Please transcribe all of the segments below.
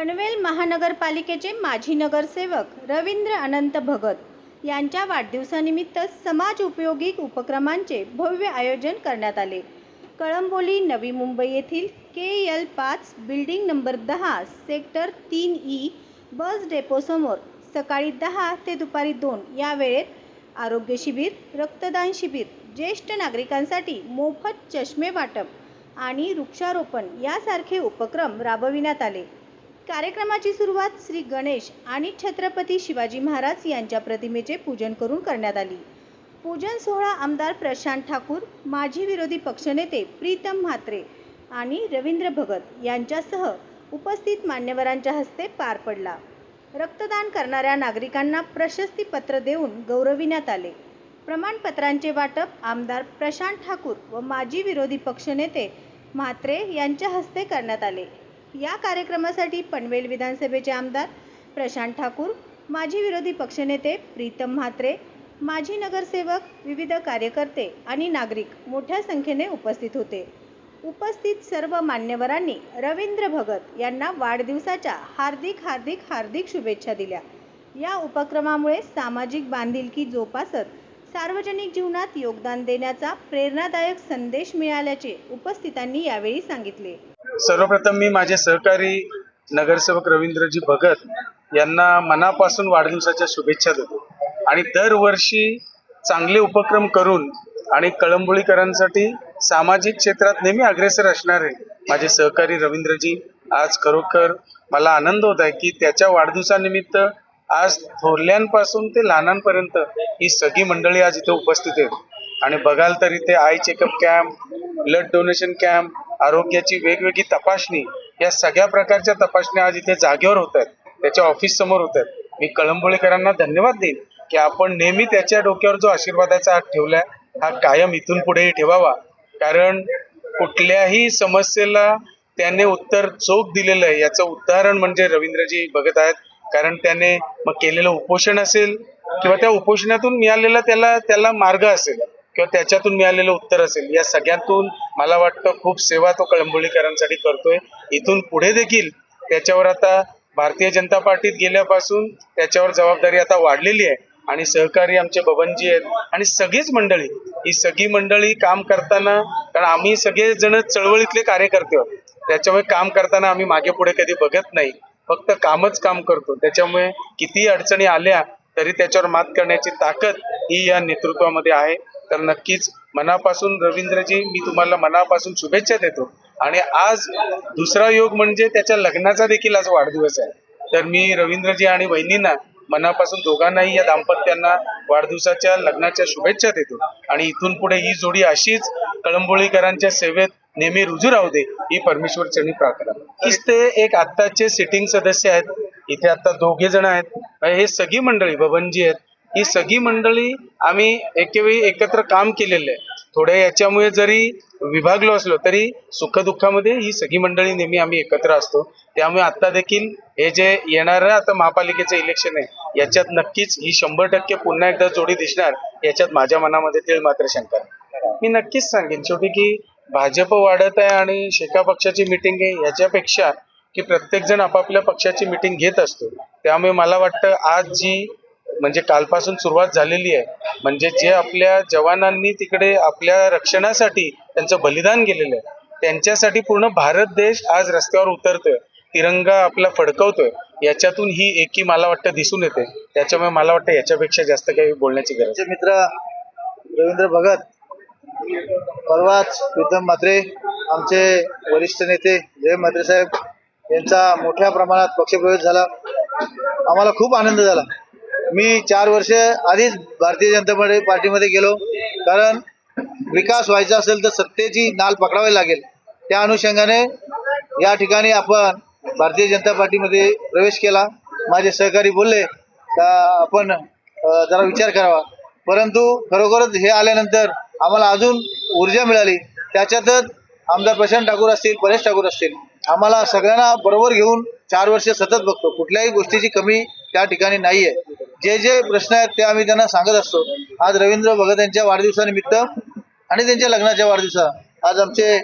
पनवेल महानगरपालिकेचे माजी नगरसेवक रवींद्र अनंत भगत यांच्या वाढदिवसानिमित्त समाज उपयोगी उपक्रमांचे भव्य आयोजन करण्यात आले. कळंबोली नवी मुंबई येथील के एल पाच बिल्डिंग नंबर दहा सेक्टर तीन ई बस डेपोसमोर सकाळी दहा ते दुपारी दोन या वेळेत आरोग्य शिबिर रक्तदान शिबिर ज्येष्ठ नागरिकांसाठी मोफत चष्मे वाटप आणि वृक्षारोपण यासारखे उपक्रम राबविण्यात आले. कार्यक्रमाची सुरुवात श्री गणेश आणि छत्रपती शिवाजी महाराज यांच्या प्रतिमेचे पूजन करून करण्यात आली. पूजन सोहळा आमदार प्रशांत ठाकूर माजी विरोधी पक्षनेते प्रीतम म्हात्रे आणि रवींद्र भगत यांच्यासह उपस्थित मान्यवरांच्या हस्ते पार पडला. रक्तदान करणाऱ्या नागरिकांना प्रशस्तीपत्र देऊन गौरविण्यात आले. प्रमाणपत्रांचे वाटप आमदार प्रशांत ठाकूर व माजी विरोधी पक्षनेते म्हात्रे यांच्या हस्ते करण्यात आले. या कार्यक्रमासाठी पनवेल विधानसभेचे आमदार प्रशांत ठाकूर माजी विरोधी पक्षनेते प्रीतम म्हात्रे माजी नगरसेवक विविध कार्यकर्ते आणि नागरिक मोठ्या संख्येने उपस्थित होते. उपस्थित सर्व मान्यवरांनी रवींद्र भगत यांना वाढदिवसाच्या हार्दिक हार्दिक हार्दिक शुभेच्छा दिल्या. या उपक्रमामुळे सामाजिक बांधिलकी जोपासत सार्वजनिक जीवनात योगदान देण्याचा प्रेरणादायक संदेश मिळाल्याचे उपस्थितांनी यावेळी सांगितले. सर्वप्रथम मी माझे सहकारी नगरसेवक रवींद्रजी भगत यांना मनापासून वाढदिवसाच्या शुभेच्छा देतो. आणि दरवर्षी चांगले उपक्रम करून आणि कळंबोळीकरांसाठी सामाजिक क्षेत्रात नेहमी अग्रेसर असणारे माझे सहकारी रवींद्रजी आज खरोखर मला आनंद होत आहे की त्याच्या वाढदिवसानिमित्त आज थोरल्यांपासून ते लहानांपर्यंत ही सगळी मंडळी आज इथे उपस्थित आहेत. आणि बघाल तर इथे eye checkup camp blood donation camp आरोग्याची वेगवेगळी तपासणी या सगळ्या प्रकारच्या तपासण्या आज इथे जागेवर होत आहेत. त्याच्या ऑफिस समोर होत आहेत. मी कळंबोळेकरांना धन्यवाद देईन की आपण नेहमी त्याच्या डोक्यावर जो आशीर्वादाचा हात ठेवलाय हा कायम इथून पुढेही ठेवावा. कारण कुठल्याही समस्येला त्याने उत्तर चोख दिलेलं आहे. याचं उदाहरण म्हणजे रवींद्रजी बघत आहेत. कारण त्याने मग केलेलं उपोषण असेल किंवा त्या उपोषणातून मिळालेला त्याला त्याला मार्ग असेल. किंवा त्याच्यातून मिळालेलं उत्तर असेल या सगळ्यातून मला वाटतं खूप सेवा तो कळंबोळीकरांसाठी करतोय. इथून पुढे देखील त्याच्यावर आता भारतीय जनता पार्टीत गेल्यापासून त्याच्यावर जबाबदारी आता वाढलेली आहे. आणि सहकारी आमचे बबनजी आहेत आणि सगळीच मंडळी ही सगळी मंडळी काम करताना कारण आम्ही सगळेजण चळवळीतले कार्यकर्ते आहोत. त्याच्यामुळे काम करताना आम्ही मागे पुढे कधी बघत नाही. फक्त कामच काम करतो. त्याच्यामुळे किती अडचणी आल्या तरी त्याच्यावर मात करण्याची ताकद ही या नेतृत्वामध्ये आहे. तर नक्कीच मनापासून रवींद्रजी मी तुम्हाला मनापासून शुभेच्छा देतो. आणि आज दुसरा योग म्हणजे त्याच्या लग्नाचा देखील आज वाढदिवस आहे. तर मी रवींद्रजी आणि वहिनींना मनापासून दोघांनाही या दाम्पत्यांना वाढदिवसाच्या लग्नाच्या शुभेच्छा देतो. आणि इथून पुढे ही जोडी अशीच कळंबोळीकरांच्या सेवेत नेहमी रुजू राहू दे ही परमेश्वर चरणी प्रार्थना. हीच ते एक आत्ताचे सिटिंग सदस्य आहेत. इथे आता दोघे जण आहेत. हे सगळी मंडळी बबनजी आहेत ही सगळी मंडळी आम्ही एकेवेळी एकत्र काम केलेलं आहे. थोड्या याच्यामुळे जरी विभागलो असलो तरी सुखदुःखामध्ये ही सगळी मंडळी नेहमी आम्ही एकत्र असतो. त्यामुळे आता देखील हे जे येणारं आता महापालिकेचं इलेक्शन आहे याच्यात नक्कीच ही शंभर टक्के पुन्हा एकदा जोडी दिसणार याच्यात माझ्या मनामध्ये तीळ मात्र शंका मी नक्कीच सांगेन शेवटी की भाजप वाढत आहे आणि शेका पक्षाची मिटिंग आहे याच्यापेक्षा की प्रत्येक जण आपापल्या पक्षाची मिटिंग घेत असतो. त्यामुळे मला वाटतं आज जी म्हणजे कालपासून सुरुवात झालेली आहे. म्हणजे जे आपल्या जवानांनी तिकडे आपल्या रक्षणासाठी त्यांचं बलिदान केलेलं आहे. त्यांच्यासाठी पूर्ण भारत देश आज रस्त्यावर उतरतोय. तिरंगा आपला फडकवतोय. याच्यातून ही एकी मला वाटतं दिसून येते. त्याच्यामुळे मला वाटतं याच्यापेक्षा जास्त काही बोलण्याची गरज मित्र रवींद्र भगत परवाच प्रीतम म्हात्रे आमचे वरिष्ठ नेते जय म्हात्रे साहेब यांचा मोठ्या प्रमाणात पक्षप्रवेश झाला. आम्हाला खूप आनंद झाला. मी चार वर्ष आधीच भारतीय जनता पार्टीमध्ये गेलो. कारण विकास व्हायचा असेल तर सत्तेची नाल पकडावी लागेल. त्या अनुषंगाने या ठिकाणी आपण भारतीय जनता पार्टीमध्ये प्रवेश केला. माझे सहकारी बोलले का आपण जरा विचार करावा. परंतु खरोखरच हे आल्यानंतर आम्हाला अजून ऊर्जा मिळाली. त्याच्यातच आमदार प्रशांत ठाकूर असतील परेश ठाकूर असतील आम्हाला सगळ्यांना बरोबर घेऊन चार वर्ष सतत बघतो. कुठल्याही गोष्टीची कमी त्या ठिकाणी नाहीये. जे जे प्रश्न आहेत ते आम्ही त्यांना सांगत असतो. आज रवींद्र भगत यांच्या वाढदिवसानिमित्त आणि त्यांच्या लग्नाच्या वाढदिवसा आज आमचे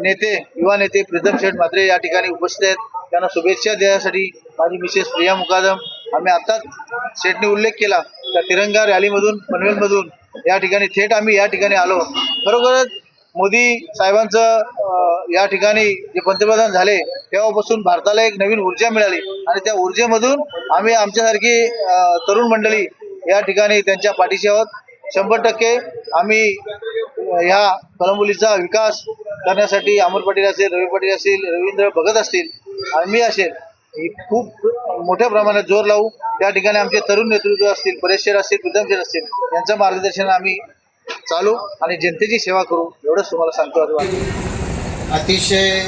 नेते युवा नेते प्रीतम शेठ म्हात्रे या ठिकाणी उपस्थित आहेत. त्यांना शुभेच्छा देण्यासाठी माझी मिसेस प्रिया मुकादम आम्ही आत्ताच शेठने उल्लेख केला त्या तिरंगा रॅलीमधून पनवेलमधून या ठिकाणी थेट आम्ही या ठिकाणी आलो. खरोखरच मोदी साहेबांचं या ठिकाणी जे पंतप्रधान झाले तेव्हापासून भारताला एक नवीन ऊर्जा मिळाली. आणि त्या ऊर्जेमधून आम्ही आमच्यासारखी तरुण मंडळी या ठिकाणी त्यांच्या पाठीशी आहोत. शंभर टक्के आम्ही ह्या कळंबोलीचा विकास करण्यासाठी अमर पाटील असेल रवी पाटील असतील रवींद्र भगत असतील आणि मी असेल खूप मोठ्या प्रमाणात जोर लावू. त्या ठिकाणी आमचे तरुण नेतृत्व असतील परेशर असतील प्रीतम असतील यांचं मार्गदर्शन आम्ही चालू आणि जनतेची सेवा करू एवढंच तुम्हाला सांगतो अतिशय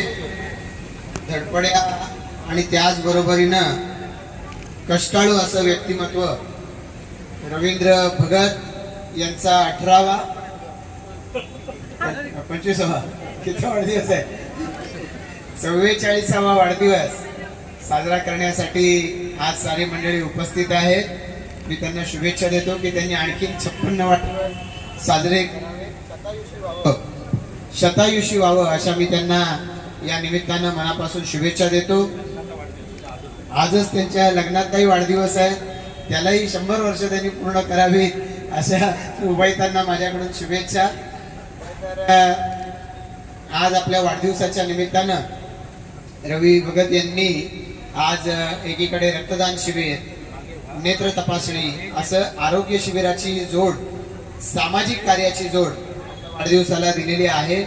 धडपड्या आणि त्याचबरोबरीनं कष्टाळू असं व्यक्तिमत्व रवींद्र भगत यांचा अठरावा पंचवीसावा किती वाढदिवस आहे? चव्वेचाळीसावा वाढदिवस साजरा करण्यासाठी आज सारी मंडळी उपस्थित आहेत. मी त्यांना शुभेच्छा देतो की त्यांनी आणखी छप्पन्न वाढदिवस साजरे हो. शतायुषी व्हावं अशा मी त्यांना या निमित्तानं मनापासून शुभेच्छा देतो. आजच त्यांच्या लग्नातलाही वाढदिवस आहे. त्यालाही शंभर वर्ष त्यांनी पूर्ण करावी अशा उभयतांना माझ्याकडून शुभेच्छा. आज आपल्या वाढदिवसाच्या निमित्तानं रवी भगत यांनी आज एकीकडे रक्तदान शिबिर नेत्र तपासणी असं आरोग्य शिबिराची जोड सामाजिक कार्याची जोड वाढदिवसाला दिलेली आहे.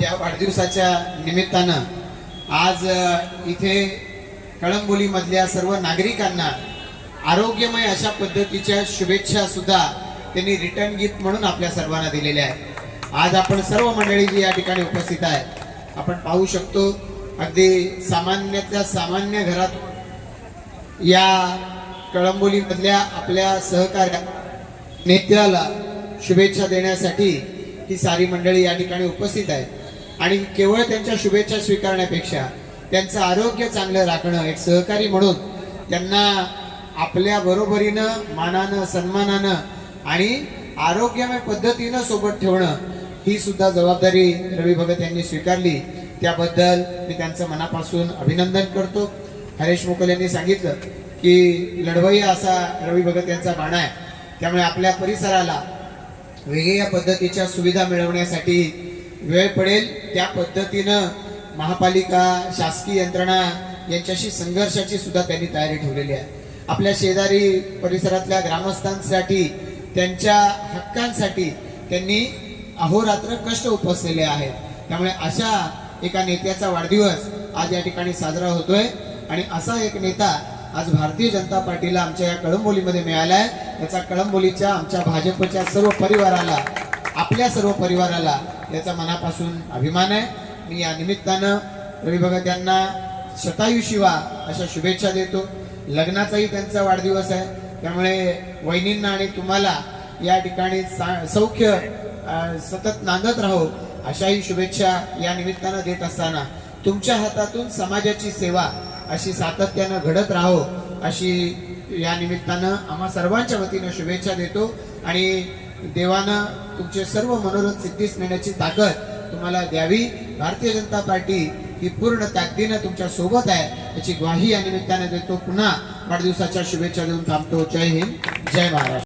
या वाढदिवसाच्या निमित्तानं आज इथे कळंबोलीमधल्या सर्व नागरिकांना आरोग्यमय अशा पद्धतीच्या शुभेच्छा सुद्धा त्यांनी रिटर्न गिफ्ट म्हणून आपल्या सर्वांना दिलेल्या आहेत. आज आपण सर्व मंडळी जी या ठिकाणी उपस्थित आहे आपण पाहू शकतो अगदी सामान्यातल्या सामान्य घरात या कळंबोलीमधल्या आपल्या सहकार्या नेत्याला शुभेच्छा देण्यासाठी ही सारी मंडळी या ठिकाणी उपस्थित आहेत. आणि केवळ त्यांच्या शुभेच्छा स्वीकारण्यापेक्षा त्यांचं आरोग्य चांगलं राखणं एक सहकारी म्हणून त्यांना आपल्या बरोबरीनं मानानं सन्मानानं आणि आरोग्यमय पद्धतीनं सोबत ठेवणं ही सुद्धा जबाबदारी रवी भगत यांनी स्वीकारली. त्याबद्दल मी त्यांचं मनापासून अभिनंदन करतो. हरेश मोकल यांनी सांगितलं की लढवय्या असा रवी भगत यांचा बाणा आहे. त्यामुळे आपल्या परिसराला वेगळ्या पद्धतीच्या सुविधा मिळवण्यासाठी वेळ पडेल. त्या पद्धतीनं महापालिका शासकीय यंत्रणा यांच्याशी संघर्षाची सुद्धा त्यांनी तयारी ठेवलेली आहे. आपल्या शेजारी परिसरातल्या ग्रामस्थांसाठी त्यांच्या हक्कांसाठी त्यांनी अहोरात्र कष्ट उपसलेले आहेत. त्यामुळे अशा एका नेत्याचा वाढदिवस आज या ठिकाणी साजरा होतोय. आणि असा एक नेता आज भारतीय जनता पार्टीला आमच्या या कळंबोलीमध्ये मिळाला आहे. याचा कळंबोलीच्या आमच्या भाजपच्या सर्व परिवाराला आपल्या सर्व परिवाराला याचा मनापासून अभिमान आहे. मी या निमित्तानं रवी भगत यांना शतायुशिवा अशा शुभेच्छा देतो. लग्नाचाही त्यांचा वाढदिवस आहे. त्यामुळे वहिनींना आणि तुम्हाला या ठिकाणी सा- सौख्य सतत नांदत राहो अशाही शुभेच्छा या निमित्तानं देत असताना तुमच्या हातातून समाजाची सेवा अशी सातत्यानं घडत राहो अशी या निमित्तानं आम्हा सर्वांच्या वतीनं शुभेच्छा देतो. आणि देवानं तुमचे सर्व मनोरथ सिद्धीस नेण्याची ताकद तुम्हाला द्यावी. भारतीय जनता पार्टी ही पूर्ण ताकदीनं तुमच्यासोबत आहे याची ग्वाही या निमित्तानं देतो. पुन्हा वाढदिवसाच्या शुभेच्छा देऊन थांबतो. जय हिंद जय महाराष्ट्र.